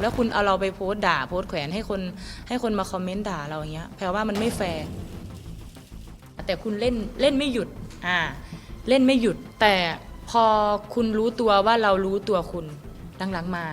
แล้วคุณเอาเราไปโพสต์ด่าโพสต์แขวนให้คนให้คนมาคอมเมนต์ด่าเราอย่างเงี้ยแปลว่ามันไม่แฟร์แต่คุณเล่นเล่นไม่หยุดอ่าเล่นไม่หยุด แต่พอคุณรู้ตัวว่าเรารู้ตัวคุณหลังๆมา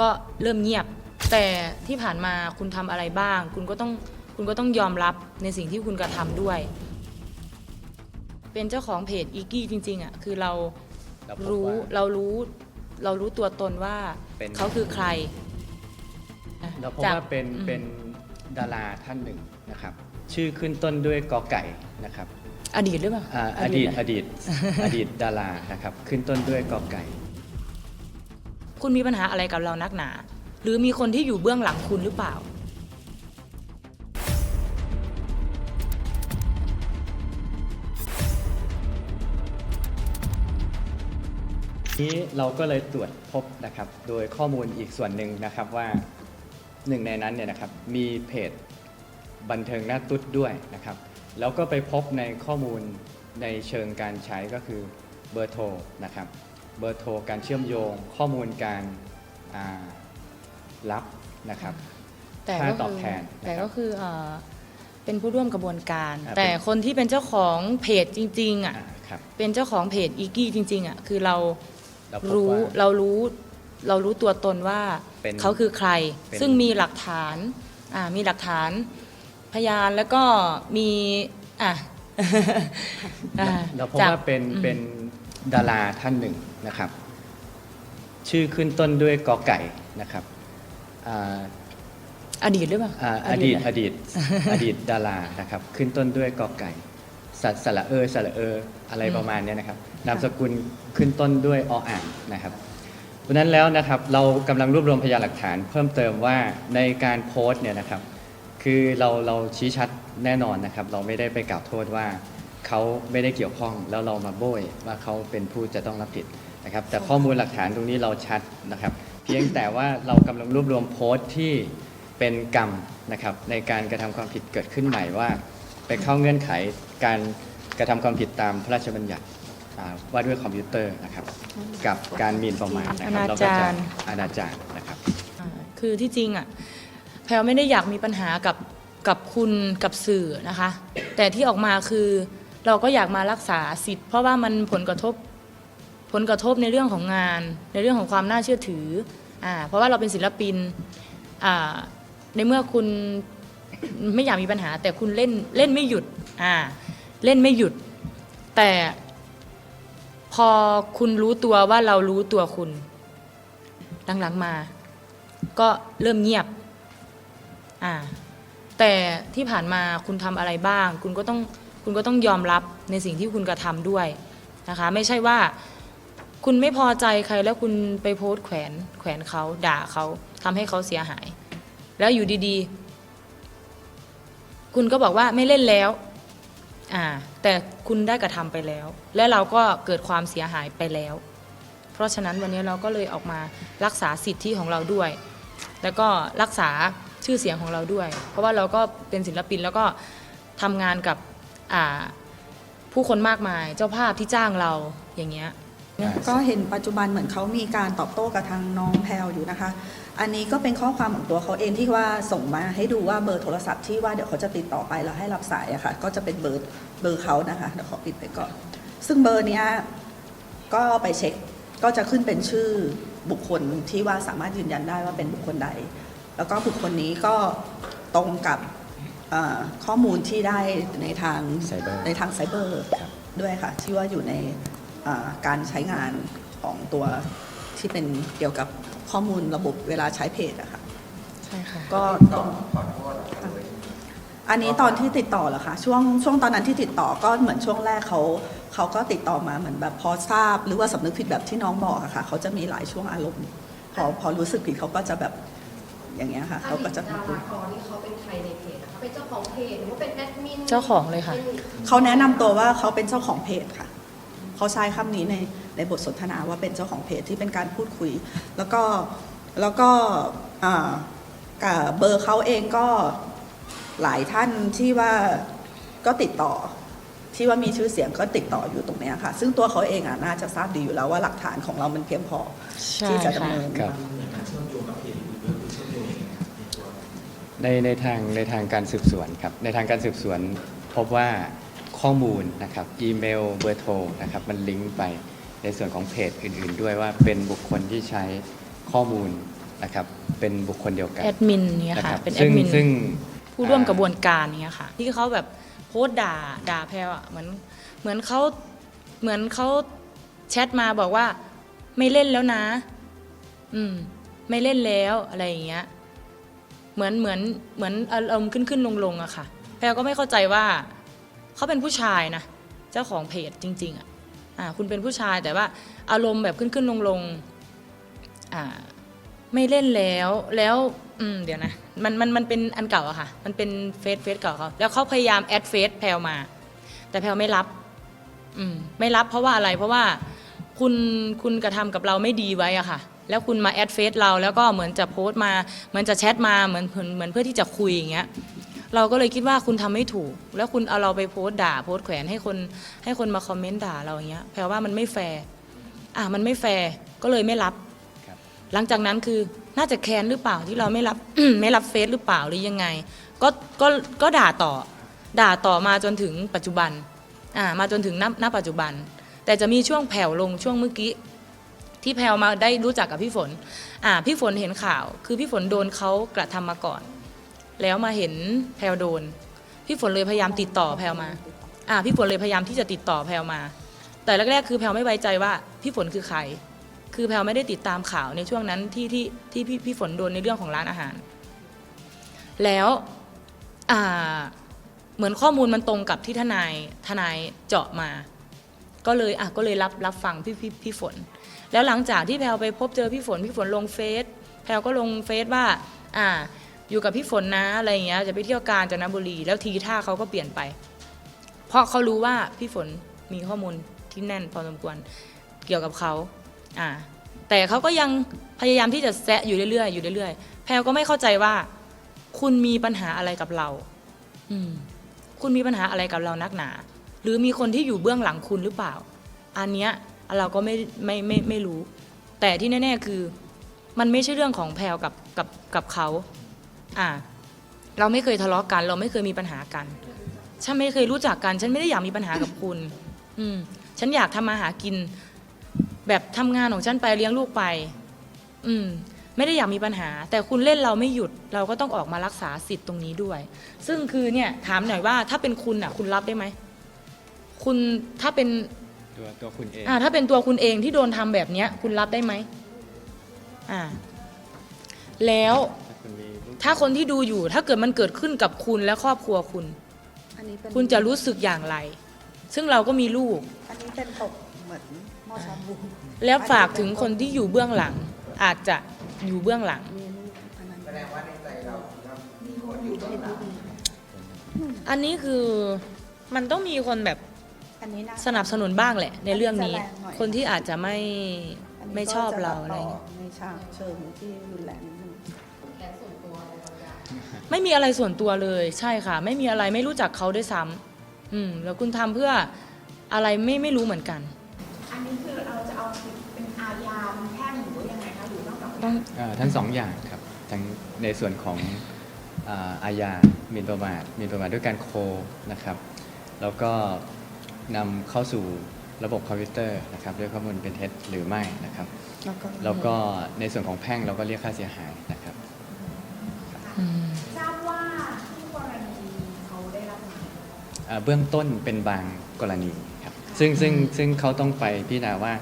ก็เริ่มเงียบ แต่ที่ผ่านมาคุณทำอะไรบ้าง คุณก็ต้องคุณก็ต้องยอมรับในสิ่งที่คุณกระทำด้วย เป็นเจ้าของเพจอีกี้จริงๆอะคือเราเราพบรู้ว่าเรารู้เรารู้ตัวตนว่าเป็นเขาคือใครอะ เราพบจากว่าเป็นอืมเป็นดาราท่านหนึ่งนะครับ ชื่อขึ้นต้นด้วยกอไก่นะครับอดีตหรือเปล่าอ่าอดีตเหรอดีตอดีตดารานะครับ ขึ้นต้นด้วยกอไก่ คุณมีปัญหาอะไรกับเรานักหนา หรือมีคนที่อยู่เบื้องหลังคุณหรือเปล่า นี้เราก็เลยตรวจพบนะครับ โดยข้อมูลอีกส่วนหนึ่งนะครับว่า หนึ่งในนั้นเนี่ยนะครับมีเพจบันเทิงหน้าตุ๊ดด้วยนะครับแล้วก็ไปพบในข้อมูลในเชิงการใช้ก็คือเบอร์โทรนะครับเบอร์โทรการเชื่อมโยงข้อมูลการอ่ารับนะครับแต่ค่าก็ตอบคือแทนนะครับแต่ก็คือเอ่อเป็นผู้ร่วมกระบวนการอ่าแต่เป็นคนที่เป็นเจ้าของเพจจริงๆอะอ่าครับเป็นเจ้าของเพจอีกี้จริงๆอะคือเราเราพบรู้ว่าเรารู้ เรารู้ตัวตนว่าเป็นเขาคือใคร เป็นซึ่งมีหลักฐานอ่ามีหลักฐานพยานแล้วก็มีอะ อ่าเราพบจากว่าเป็นอืม เป็นดาราท่านหนึ่งนะครับ ชื่อขึ้นต้นด้วยกอไก่นะครับอ่าอดีตหรือเปล่าอ่าอดีตเหรอดีตอดีตดารานะครับ ขึ้นต้นด้วยกอไก่สัสระเออสระเอออะไรประมาณเนี้ยนะครับนามสกุลขึ้นต้นด้วยออ่างนะครับ เพราะนั้นแล้วนะครับเรากำลังรวบรวมพยานหลักฐานเพิ่มเติมว่าในการโพสต์เนี่ยนะครับ คือเราเราชี้ชัดแน่นอนนะครับ เราไม่ได้ไปกล่าวโทษว่าเขาไม่ได้เกี่ยวข้องแล้วเรามาโบยว่าเขาเป็นผู้จะต้องรับผิดนะครับ แต่ข้อมูลหลักฐานตรงนี้เราชัดนะครับ เพียงแต่ว่าเรากำลังรวบรวมโพสต์ที่เป็นกรรมนะครับในการกระทำความผิดเกิดขึ้นใหม่ว่า ไปเข้าเงื่อนไขการกระทำความผิดตามพระราชบัญญัติ ว่าด้วยคอมพิวเตอร์นะครับ กับการหมิ่นประมาทนะครับอนาจาร แล้วก็จะอนาจารนะครับอ่าคือที่จริงอะแพลวไม่ได้อยากมีปัญหากับกับคุณกับสื่อนะคะ แต่ที่ออกมาคือเราก็อยากมารักษาสิทธิ์ เพราะว่ามันผลกระทบผลกระทบในเรื่องของงาน ในเรื่องของความน่าเชื่อถืออ่าเพราะว่าเราเป็นศิลปินอ่าในเมื่อคุณไม่อยากมีปัญหา แต่คุณเล่นเล่นไม่หยุดอ่าเล่นไม่หยุด แต่ พอคุณรู้ตัวว่าเรารู้ตัวคุณหลังๆมา ก็เริ่มเงียบ อ่า แต่ที่ผ่านมาคุณทำอะไรบ้าง คุณก็ต้องคุณก็ต้องยอมรับในสิ่งที่คุณกระทำด้วยนะคะ ไม่ใช่ว่า คุณไม่พอใจใครแล้วคุณไปโพสต์แขวนแขวนเขาด่าเขาทำให้เขาเสียหาย แล้วอยู่ดีๆ คุณก็บอกว่าไม่เล่นแล้ว อ่า แต่คุณได้กระทำไปแล้ว และเราก็เกิดความเสียหายไปแล้ว เพราะฉะนั้นวันนี้เราก็เลยออกมารักษาสิทธิของเราด้วย แล้วก็รักษาชื่อเสียงของเราด้วย เพราะว่าเราก็เป็นศิลปินแล้วก็ทำงานกับอ่าผู้คนมากมายเจ้าภาพที่จ้างเราอย่างเงี้ย ก็เห็นปัจจุบันเหมือนเขามีการตอบโต้กับทางน้องแพลวอยู่นะคะ อันนี้ก็เป็นข้อความของตัวเขาเองที่ว่าส่งมาให้ดูว่าเบอร์โทรศัพท์ที่ว่าเดี๋ยวเขาจะติดต่อไปแล้วให้รับสายอะค่ะ ก็จะเป็นเบอร์เบอร์เขานะคะเดี๋ยวขอปิดไปก่อน ซึ่งเบอร์เนี้ยก็ไปเช็คก็จะขึ้นเป็นชื่อบุคคลที่ว่าสามารถยืนยันได้ว่าเป็นบุคคลใด แล้วก็บุคคลนี้ก็ตรงกับเอ่อข้อมูลที่ได้ในทางไซเบอร์ในทางไซเบอร์ครับด้วยค่ะ ที่ว่าอยู่ในอ่าการใช้งานของตัว ที่เป็นเกี่ยวกับข้อมูลระบบเวลาใช้เพจอะค่ะใช่ค่ะ ก็ตรงอันนี้ตอนที่ติดต่อเหรอคะช่วงช่วงตอนนั้นที่ติดต่อก็เหมือนช่วงแรกเขาเขาก็ติดต่อมาเหมือนแบบพอทราบ หรือว่าสำนึกผิดแบบที่น้องบอกอะค่ะเขาจะมีหลายช่วงอารมณ์ พอพอรู้สึกผิดเขาก็จะแบบอย่างเงี้ยค่ะเขาก็จะอดีตดารากรที่เขาเป็นใครในเพจนะคะเป็นเจ้าของเพจหรือว่าเป็นแอดมินเจ้าของเลยค่ะป็นเขาแนะนำตัวว่าเขาเป็นเจ้าของเพจค่ะเขาใช้คำนี้ใน ในบทสนทนาว่าเป็นเจ้าของเพจที่เป็นการพูดคุย แล้วก็แล้วก็อ่ากับเบอร์เขาเองก็หลายท่านที่ว่าก็ติดต่อที่ว่ามีชื่อเสียงก็ติดต่ออยู่ตรงเนี้ยค่ะ ซึ่งตัวเขาเองอะน่าจะทราบดีอยู่แล้วว่าหลักฐานของเรามันเพียงพอใช่ที่จะค่ะดำเนินครับในการเชื่อมโยงกับเพจอื่นด้วยในในทางในทางการสืบสวนครับในทางการสืบสวนพบว่าข้อมูลนะครับอีเมลเบอร์โทรนะครับมันลิงก์ไป ในส่วนของเพจอื่น ๆ ด้วยว่าเป็นบุคคลที่ใช้ข้อมูลนะครับเป็นบุคคลเดียวกันแอดมินเนี่ยนะค่ะครับเป็นแอซึ่ดงมินซึ่งผู้ร่วมอ่ากระบวนการเนี่ยค่ะ ที่เขาแบบโพสต์ด่าด่าแพลวอะเหมือนเหมือนเขาเหมือนเขาแชทมาบอกว่าไม่เล่นแล้วนะ อืม ไม่เล่นแล้วอะไรอย่างเงี้ย เหมือนเหมือนเหมือนอารมณ์ขึ้นขึ้นลงลงอะค่ะ แพลก็ไม่เข้าใจว่า เขาเป็นผู้ชายนะ เจ้าของเพจจริง ๆอะ อ่าคุณเป็นผู้ชายแต่ว่าอารมณ์แบบขึ้นขึ้นลงลงอ่าไม่เล่นแล้วแล้วอืมเดี๋ยวนะมันมันมันเป็นอันเก่าอะค่ะ มันเป็นเฟซเฟซเก่าเขาแล้วเขาพยายามแอดเฟซแพลมา แต่แพลไม่รับ อืมไม่รับเพราะว่าอะไรเพราะว่าคุณคุณกระทำกับเราไม่ดีไว้อะค่ะ แล้วคุณมาแอดเฟซเราแล้วก็เหมือนจะโพสต์มา เหมือนจะแชทมาเหมือนเหมือนเพื่อที่จะคุยอย่างเงี้ย เราก็เลยคิดว่าคุณทำไม่ถูก แล้วคุณเอาเราไปโพสต์ด่าโพสต์แขวนให้คนให้คนมาคอมเมนต์ด่าเราอย่างเงี้ยแพลว่ามันไม่แฟร์อะมันไม่แฟร์ก็เลยไม่รับครับ หลังจากนั้นคือน่าจะแค้นหรือเปล่าที่เราไม่รับไม่รับเฟซหรือเปล่าหรือยังไง ก็ก็ก็ด่าต่อ ด่าต่อมาจนถึงปัจจุบันอ่ามาจนถึงณณปัจจุบัน แต่จะมีช่วงแผ่วลงช่วงเมื่อกี้ที่แพลวมาได้รู้จักกับพี่ฝน อ่า พี่ฝนเห็นข่าว คือพี่ฝนโดนเขากระทำมาก่อน แล้วมาเห็นแพลวโดน พี่ฝนเลยพยายามติดต่อแพลวมา อ่า พี่ฝนเลยพยายามที่จะติดต่อแพลวมา แต่แรกๆคือแพลวไม่ไว้ใจว่าพี่ฝนคือใคร คือแพลวไม่ได้ติดตามข่าวในช่วงนั้นที่ที่ที่พี่พี่ฝนโดนในเรื่องของร้านอาหาร แล้วอ่าเหมือนข้อมูลมันตรงกับที่ทนายทนายเจาะมา ก็เลยอะก็เลยรับรับฟังพี่พี่พี่ฝน แล้วหลังจากที่แพลวไปพบเจอพี่ฝนพี่ฝนลงเฟซแพลวก็ลงเฟซว่า อ่า อยู่กับพี่ฝนนะอะไรอย่างเงี้ยจะไปเที่ยวกาญจนบุรี แล้วทีท่าเขาก็เปลี่ยนไป เพราะเขารู้ว่าพี่ฝนมีข้อมูลที่แน่นพอสมควรเกี่ยวกับเขาอ่าแต่เขาก็ยังพยายามที่จะแซะอยู่เรื่อยๆอยู่เรื่อยๆแพลก็ไม่เข้าใจว่า คุณมีปัญหาอะไรกับเรา อืม คุณมีปัญหาอะไรกับเรานักหนา หรือมีคนที่อยู่เบื้องหลังคุณหรือเปล่า อันเนี้ยเราก็ไม่ไม่ไม่ไม่รู้ แต่ที่แน่ ๆ คือ มันไม่ใช่เรื่องของแพลกับกับกับเขา อ่าเราไม่เคยทะเลาะกัน เราไม่เคยมีปัญหากัน ฉันไม่เคยรู้จักกัน ฉันไม่ได้อยากมีปัญหากับคุณ อืม ฉันอยากทำมาหากิน แบบทำงานของฉันไปเลี้ยงลูกไป อืม ไม่ได้อยากมีปัญหา แต่คุณเล่นเราไม่หยุด เราก็ต้องออกมารักษาสิทธิ์ตรงนี้ด้วย ซึ่งคือเนี่ย ถามหน่อยว่าถ้าเป็นคุณอะ คุณรับได้ไหม คุณถ้าเป็นตัวตัวคุณเอง อ่า ถ้าเป็นตัวคุณเองที่โดนทำแบบเนี้ย คุณรับได้ไหม อ่า แล้ว ถ้าคุณมีลูกถ้าคนที่ดูอยู่ถ้าเกิดมันเกิดขึ้นกับคุณและครอบครัวคุณ อันนี้เป็นคุณจะรู้สึกอย่างไร ซึ่งเราก็มีลูก อันนี้เป็นตกเหมือนหมอชาบูแล้วฝากถึงคนที่อยู่เบื้องหลัง อาจจะอยู่เบื้องหลัง มีอันนี้อันนั้นแสดงว่าในใจเราอันนี้คือมันต้องมีคนแบบอันนี้นะสนับสนุนบ้างแหละ ในเรื่องนี้จะแรงหน่อยคนที่อาจจะไม่อันนี้ไม่ชอบเราก็จอะไรเงี้ย ในฉากเชิงที่รุนแรง ไม่มีอะไรส่วนตัวเลย ใช่ค่ะ ไม่มีอะไรไม่รู้จักเขาด้วยซ้ำอืม แล้วคุณทำเพื่ออะไรไม่ไม่รู้เหมือนกัน อันนี้คือเราจะเอาผิดเป็นอาญาเป็นแพ่งหรือว่ายังไงคะหรือต้องกับต้องเอ่อทั้งสองอย่างครับทั้งในส่วนของอ่าอาญาหมิ่นประมาทหมิ่นประมาทด้วยการโคนะครับ แล้วก็นำเข้าสู่ระบบคอมพิวเตอร์นะครับด้วยข้อมูลเป็นเท็จหรือไม่นะครับ แล้วก็แล้วก็ในส่วนของแพ่งเราก็เรียกค่าเสียหายนะครับอืม ทราบว่าที่กรณีเขาได้รับมาอ่าเบื้องต้นเป็นบางกรณีครับ ซึ่งซึ่งซึ่งเขาต้องไปพิจารณาว่า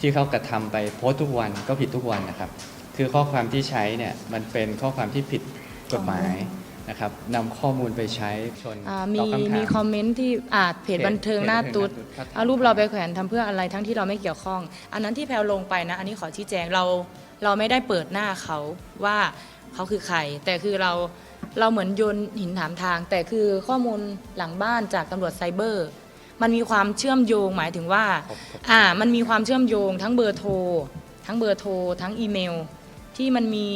ที่เขากระทำไปโพสต์ทุกวันก็ผิดทุกวันนะครับ คือข้อความที่ใช้เนี่ยมันเป็นข้อความที่ผิดกฎหมายนะครับนำข้อมูลไปใช้ชนอ่าตมีอบคำถามมีคอมเมนต์ที่อาจเพจบันเทิงหน้าตุ๊ดเพจบันเทิงหน้าตุ๊ดเอารูปเราไปแขวนทำเพื่ออะไรทั้งที่เราไม่เกี่ยวข้อง อันนั้นที่แพลลงไปนะ อันนี้ขอชี้แจงเราเราไม่ได้เปิดหน้าเขาว่า เขาคือใคร แต่คือเราเราเหมือนโยนหินถามทาง แต่คือข้อมูลหลังบ้านจากตำรวจไซเบอร์ มันมีความเชื่อมโยงหมายถึงว่าครบครบอ่า มันมีความเชื่อมโยงทั้งเบอร์โทร ทั้งเบอร์โทร ทั้งอีเมล ที่มันมี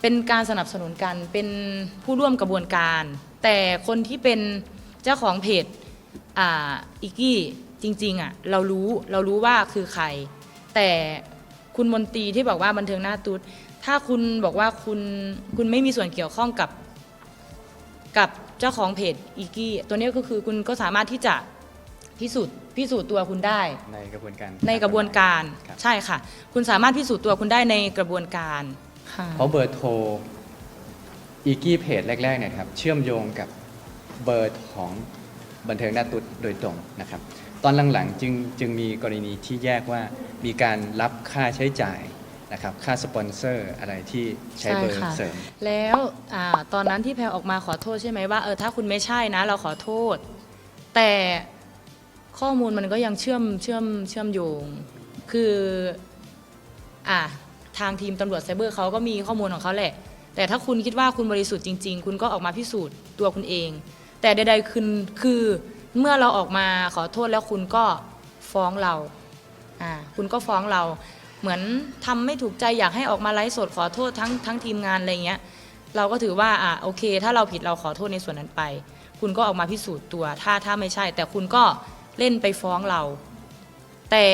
เป็นการสนับสนุนกันเป็นผู้ร่วมกระบวนการ แต่คนที่เป็นเจ้าของเพจอ่าอิกกี้จริงๆอะเรารู้เรารู้ว่าคือใคร แต่คุณมนตรีที่บอกว่าบันเทิงหน้าตุ๊ด ถ้าคุณบอกว่าคุณคุณไม่มีส่วนเกี่ยวข้องกับกับเจ้าของเพจอีกี้ตัวเนี้ยก็คือคุณก็สามารถที่จะพิสูจน์พิสูจน์ตัวคุณได้ ในกระบวนการในกระบวนการครับใช่ค่ะ คุณสามารถพิสูจน์ตัวคุณได้ในกระบวนการค่ะเพราะเบอร์โทรอีกี้เพจแรกๆเนี่ยครับเชื่อมโยงกับเบอร์ของบันเทิงหน้าตุ๊ดโดยตรงนะครับ ตอนหลังๆจึงจึงมีกรณีที่แยกว่ามีการรับค่าใช้จ่าย นะครับค่าสปอนเซอร์อะไรที่ใช้เบอร์ใช่ค่ะเสริม แล้วอาตอนนั้นที่แพลออกมาขอโทษใช่ไหมว่าเออถ้าคุณไม่ใช่นะเราขอโทษ แต่ข้อมูลมันก็ยังเชื่อมเชื่อมเชื่อมโยง คืออะทางทีมตำรวจไซเบอร์เขาก็มีข้อมูลของเขาแหละ แต่ถ้าคุณคิดว่าคุณบริสุทธิ์จริง ๆ คุณก็ออกมาพิสูจน์ตัวคุณเอง แต่ใดๆคือคือเมื่อเราออกมาขอโทษแล้วคุณก็ฟ้องเราอ่าคุณก็ฟ้องเรา เหมือนทำไม่ถูกใจอยากให้ออกมาไลฟ์สดขอโทษทั้งทั้งทีมงานอะไรเงี้ยเราก็ถือว่าอะโอเค ถ้าเราผิดเราขอโทษในส่วนนั้นไป คุณก็ออกมาพิสูจน์ตัว ถ้าถ้าไม่ใช่ แต่คุณก็เล่นไปฟ้องเรา แต่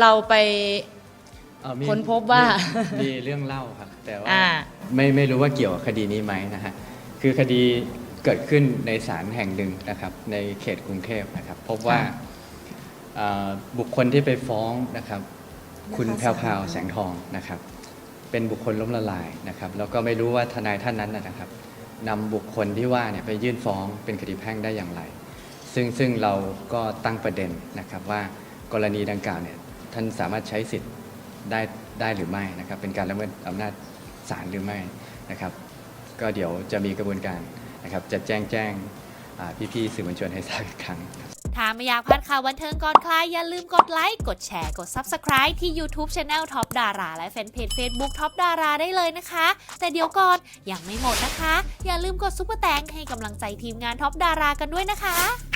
เราไปเอ่อมีค้นพบว่า มีมีเรื่องเล่าครับ แต่ว่าอ่า ไม่ไม่รู้ว่าเกี่ยวกับคดีนี้ไหมนะฮะคือคดีเกิดขึ้นในศาลแห่งหนึ่งนะครับ ในเขตกรุงเทพนะครับ พบว่าค่ะเอ่อ บุคคลที่ไปฟ้องนะครับ คุณนะคะแพรวพราวแสแสงงททอองงนะครับ เป็นบุคคลล้มละลายนะครับ แล้วก็ไม่รู้ว่าทนายท่านนั้นนะนะครับนำบุคคลที่ว่าเนี่ยไปยื่นฟ้องเป็นคดีแพ่งได้อย่างไร ซึ่งซึ่งเราก็ตั้งประเด็นนะครับว่ากรณีดังกล่าวเนี่ยท่านสามารถใช้สิทธิ์ได้ได้หรือไม่นะครับ เป็นการละเมิดอำนาจศาลหรือไม่นะครับ ก็เดี๋ยวจะมีกระบวนการนะครับจะแจ้งแจ้งอ่าพี่ๆสื่อมวลชนให้ทราบอีกครั้ง ถ้าไม่อยากพลาดข่าวบันเทิงก่อนใครอย่าลืมกดไลค์ กดแชร์กด Subscribe ที่ YouTube Channel Top ดาราและแฟนเพจ Facebook Top ดาราได้เลยนะคะ แต่เดี๋ยวก่อนยังไม่หมดนะคะ อย่าลืมกดซุปเปอร์แตงให้กำลังใจทีมงาน Top ดารากันด้วยนะคะ